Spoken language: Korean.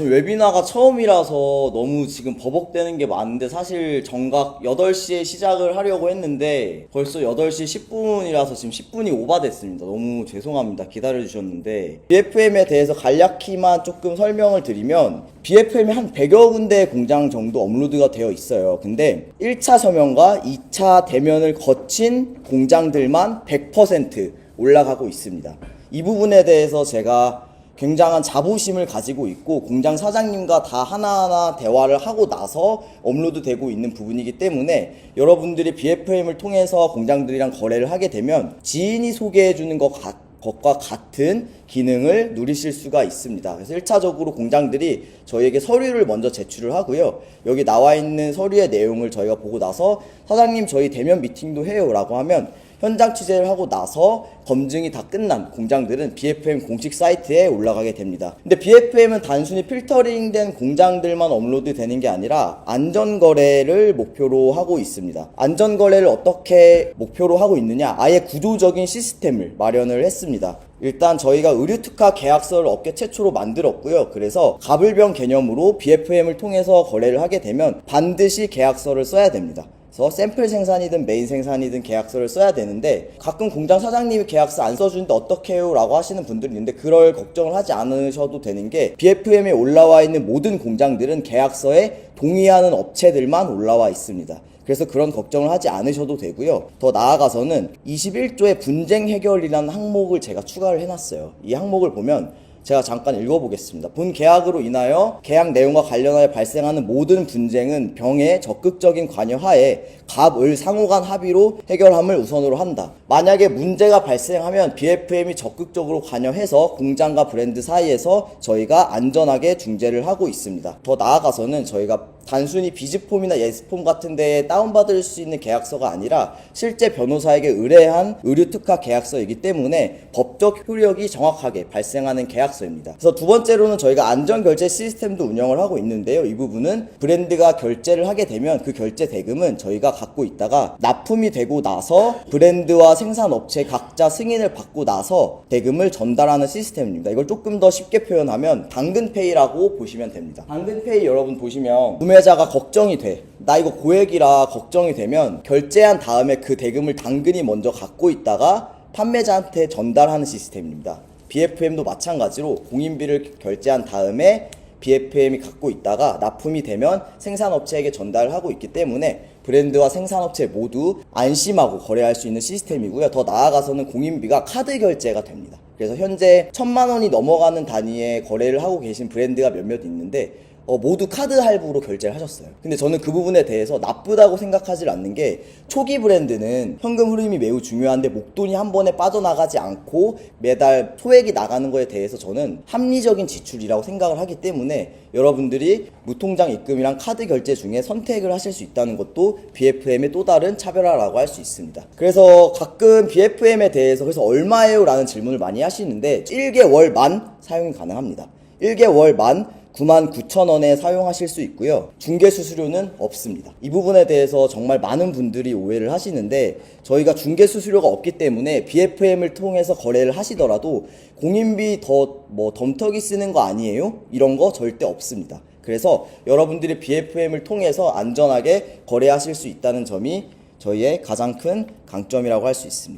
웨비나가 처음이라서 너무 지금 버벅대는 게 많은데 사실 정각 8시에 시작을 하려고 했는데 벌써 8시 10분이라서 지금 10분이 오바됐습니다. 너무 죄송합니다. 기다려주셨는데 BFM에 대해서 간략히만 조금 설명을 드리면 BFM이 한 100여 군데 공장 정도 업로드가 되어 있어요. 근데 1차 서명과 2차 대면을 거친 공장들만 100% 올라가고 있습니다. 이 부분에 대해서 제가 굉장한 자부심을 가지고 있고 공장 사장님과 다 하나하나 대화를 하고 나서 업로드 되고 있는 부분이기 때문에 여러분들이 BFM을 통해서 공장들이랑 거래를 하게 되면 지인이 소개해 주는 것 같- 것과 같은 기능을 누리실 수가 있습니다. 그래서 1차적으로 공장들이 저희에게 서류를 먼저 제출을 하고요. 여기 나와 있는 서류의 내용을 저희가 보고 나서 사장님 저희 대면 미팅도 해요 라고 하면 현장 취재를 하고 나서 검증이 다 끝난 공장들은 BFM 공식 사이트에 올라가게 됩니다. 근데 BFM은 단순히 필터링된 공장들만 업로드 되는 게 아니라 안전 거래를 목표로 하고 있습니다. 안전 거래를 어떻게 목표로 하고 있느냐? 아예 구조적인 시스템을 마련을 했습니다. 일단 저희가 의류 특화 계약서를 업계 최초로 만들었고요. 그래서 가불병 개념으로 BFM을 통해서 거래를 하게 되면 반드시 계약서를 써야 됩니다. 그래서 샘플 생산이든 메인 생산이든 계약서를 써야 되는데 가끔 공장 사장님이 계약서 안 써주는데 어떡해요 라고 하시는 분들이 있는데 그럴 걱정을 하지 않으셔도 되는 게 BFM에 올라와 있는 모든 공장들은 계약서에 동의하는 업체들만 올라와 있습니다. 그래서 그런 걱정을 하지 않으셔도 되고요. 더 나아가서는 21조의 분쟁 해결이라는 항목을 제가 추가를 해놨어요. 이 항목을 보면 제가 잠깐 읽어보겠습니다. 본 계약으로 인하여 계약 내용과 관련하여 발생하는 모든 분쟁은 병의 적극적인 관여하에 갑을 상호간 합의로 해결함을 우선으로 한다. 만약에 문제가 발생하면 BFM이 적극적으로 관여해서 공장과 브랜드 사이에서 저희가 안전하게 중재를 하고 있습니다. 더 나아가서는 저희가 단순히 비즈폼이나 예스폼 같은 데에 다운받을 수 있는 계약서가 아니라 실제 변호사에게 의뢰한 의류 특화 계약서이기 때문에 법적 효력이 정확하게 발생하는 계약서입니다. 그래서 두 번째로는 저희가 안전 결제 시스템도 운영을 하고 있는데요. 이 부분은 브랜드가 결제를 하게 되면 그 결제 대금은 저희가 갖고 있다가 납품이 되고 나서 브랜드와 생산업체 각자 승인을 받고 나서 대금을 전달하는 시스템입니다. 이걸 조금 더 쉽게 표현하면 당근페이라고 보시면 됩니다. 당근페이 여러분 보시면 구매자가 걱정이 돼. 나 이거 고액이라 걱정이 되면 결제한 다음에 그 대금을 당근이 먼저 갖고 있다가 판매자한테 전달하는 시스템입니다. BFM도 마찬가지로 공인비를 결제한 다음에 BFM이 갖고 있다가 납품이 되면 생산업체에게 전달을 하고 있기 때문에 브랜드와 생산업체 모두 안심하고 거래할 수 있는 시스템이고요. 더 나아가서는 공인비가 카드 결제가 됩니다. 그래서 현재 천만 원이 넘어가는 단위의 거래를 하고 계신 브랜드가 몇몇 있는데 어, 모두 카드 할부로 결제를 하셨어요. 근데 저는 그 부분에 대해서 나쁘다고 생각하지 않는 게 초기 브랜드는 현금 흐름이 매우 중요한데 목돈이 한 번에 빠져나가지 않고 매달 소액이 나가는 거에 대해서 저는 합리적인 지출이라고 생각을 하기 때문에 여러분들이 무통장 입금이랑 카드 결제 중에 선택을 하실 수 있다는 것도 BFM의 또 다른 차별화라고 할 수 있습니다. 그래서 가끔 BFM에 대해서 그래서 얼마예요? 라는 질문을 많이 하시는데 1개월 만 사용이 가능합니다. 1개월 만 99,000원에 사용하실 수 있고요. 중개 수수료는 없습니다. 이 부분에 대해서 정말 많은 분들이 오해를 하시는데 저희가 중개 수수료가 없기 때문에 BFM을 통해서 거래를 하시더라도 공인비 더 뭐 덤터기 쓰는 거 아니에요? 이런 거 절대 없습니다. 그래서 여러분들이 BFM을 통해서 안전하게 거래하실 수 있다는 점이 저희의 가장 큰 강점이라고 할 수 있습니다.